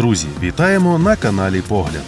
Друзі, вітаємо на каналі Погляд.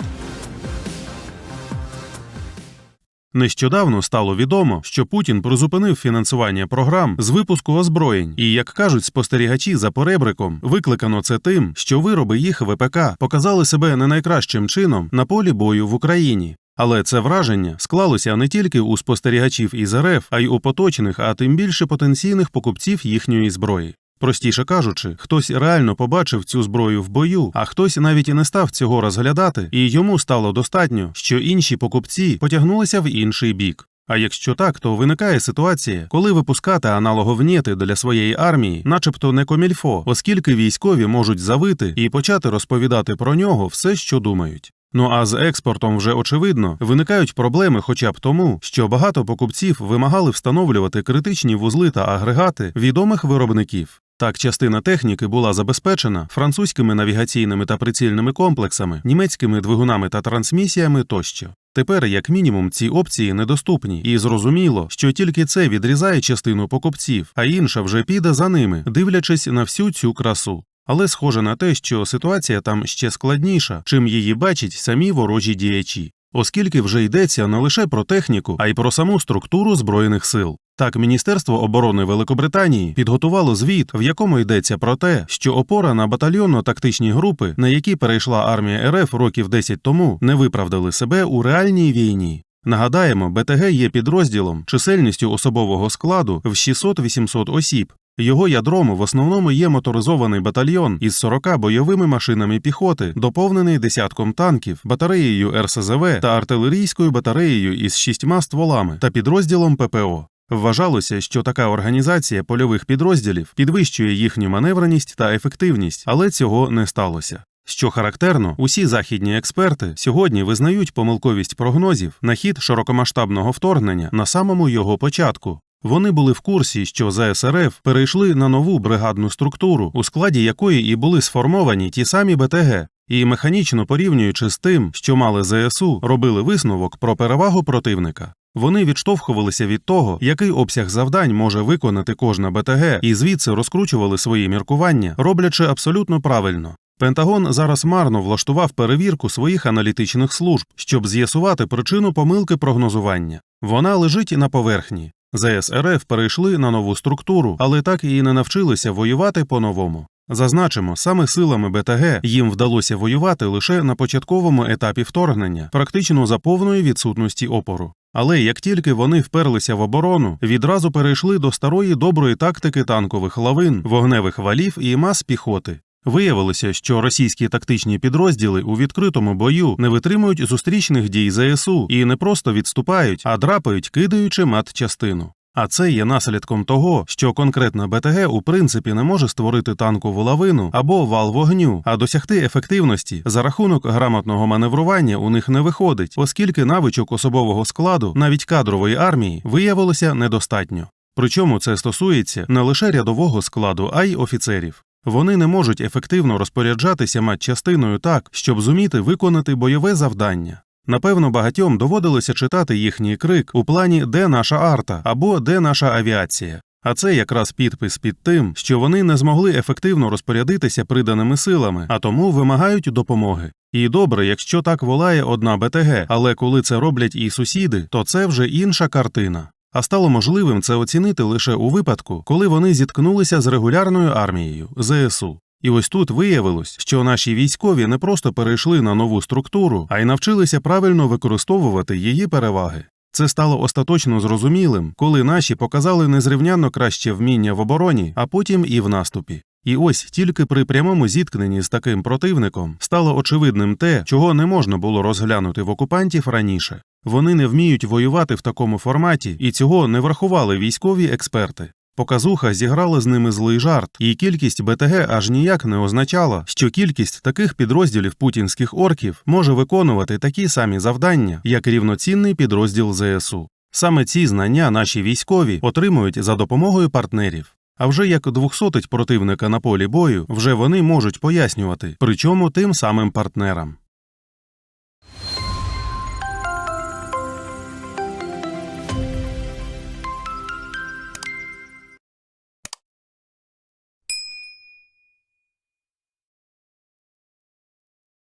Нещодавно стало відомо, що Путін призупинив фінансування програм з випуску озброєнь, і як кажуть спостерігачі за поребриком, викликано це тим, що вироби їх ВПК показали себе не найкращим чином на полі бою в Україні. Але це враження склалося не тільки у спостерігачів із РФ, а й у поточних, а тим більше потенційних покупців їхньої зброї. Простіше кажучи, хтось реально побачив цю зброю в бою, а хтось навіть і не став цього розглядати, і йому стало достатньо, що інші покупці потягнулися в інший бік. А якщо так, то виникає ситуація, коли випускати аналоговнєти для своєї армії, начебто не комільфо, оскільки військові можуть завити і почати розповідати про нього все, що думають. Ну а з експортом вже очевидно виникають проблеми, хоча б тому, що багато покупців вимагали встановлювати критичні вузли та агрегати відомих виробників. Так, частина техніки була забезпечена французькими навігаційними та прицільними комплексами, німецькими двигунами та трансмісіями тощо. Тепер, як мінімум, ці опції недоступні, і зрозуміло, що тільки це відрізає частину покупців, а інша вже піде за ними, дивлячись на всю цю красу. Але схоже на те, що ситуація там ще складніша, чим її бачать самі ворожі діячі, оскільки вже йдеться не лише про техніку, а й про саму структуру збройних сил. Так, Міністерство оборони Великобританії підготувало звіт, в якому йдеться про те, що опора на батальйонно-тактичні групи, на які перейшла армія РФ років 10 тому, не виправдали себе у реальній війні. Нагадаємо, БТГ є підрозділом чисельністю особового складу в 600-800 осіб. Його ядром в основному є моторизований батальйон із 40 бойовими машинами піхоти, доповнений десятком танків, батареєю РСЗВ та артилерійською батареєю із шістьма стволами та підрозділом ППО. Вважалося, що така організація польових підрозділів підвищує їхню маневреність та ефективність, але цього не сталося. Що характерно, усі західні експерти сьогодні визнають помилковість прогнозів на хід широкомасштабного вторгнення на самому його початку. Вони були в курсі, що ЗСРФ перейшли на нову бригадну структуру, у складі якої і були сформовані ті самі БТГ, і механічно порівнюючи з тим, що мали ЗСУ, робили висновок про перевагу противника. Вони відштовхувалися від того, який обсяг завдань може виконати кожна БТГ, і звідси розкручували свої міркування, роблячи абсолютно правильно. Пентагон зараз марно влаштував перевірку своїх аналітичних служб, щоб з'ясувати причину помилки прогнозування. Вона лежить на поверхні. ЗС РФ перейшли на нову структуру, але так і не навчилися воювати по-новому. Зазначимо, саме силами БТГ їм вдалося воювати лише на початковому етапі вторгнення, практично за повної відсутності опору. Але як тільки вони вперлися в оборону, відразу перейшли до старої доброї тактики танкових лавин, вогневих валів і мас піхоти. Виявилося, що російські тактичні підрозділи у відкритому бою не витримують зустрічних дій ЗСУ і не просто відступають, а драпають, кидаючи матчастину. А це є наслідком того, що конкретна БТГ у принципі не може створити танкову лавину або вал вогню, а досягти ефективності за рахунок грамотного маневрування у них не виходить, оскільки навичок особового складу, навіть кадрової армії, виявилося недостатньо. Причому це стосується не лише рядового складу, а й офіцерів. Вони не можуть ефективно розпоряджатися матчастиною так, щоб зуміти виконати бойове завдання. Напевно, багатьом доводилося читати їхній крик у плані Де наша арта або Де наша авіація. А це якраз підпис під тим, що вони не змогли ефективно розпорядитися приданими силами, а тому вимагають допомоги. І добре, якщо так волає одна БТГ, але коли це роблять і сусіди, то це вже інша картина. А стало можливим це оцінити лише у випадку, коли вони зіткнулися з регулярною армією ЗСУ. І ось тут виявилось, що наші військові не просто перейшли на нову структуру, а й навчилися правильно використовувати її переваги. Це стало остаточно зрозумілим, коли наші показали незрівнянно краще вміння в обороні, а потім і в наступі. І ось тільки при прямому зіткненні з таким противником стало очевидним те, чого не можна було розглянути в окупантів раніше. Вони не вміють воювати в такому форматі, і цього не врахували військові експерти. Показуха зіграла з ними злий жарт, і кількість БТГ аж ніяк не означала, що кількість таких підрозділів путінських орків може виконувати такі самі завдання, як рівноцінний підрозділ ЗСУ. Саме ці знання наші військові отримують за допомогою партнерів. А вже як двохсотить противника на полі бою, вже вони можуть пояснювати, причому тим самим партнерам.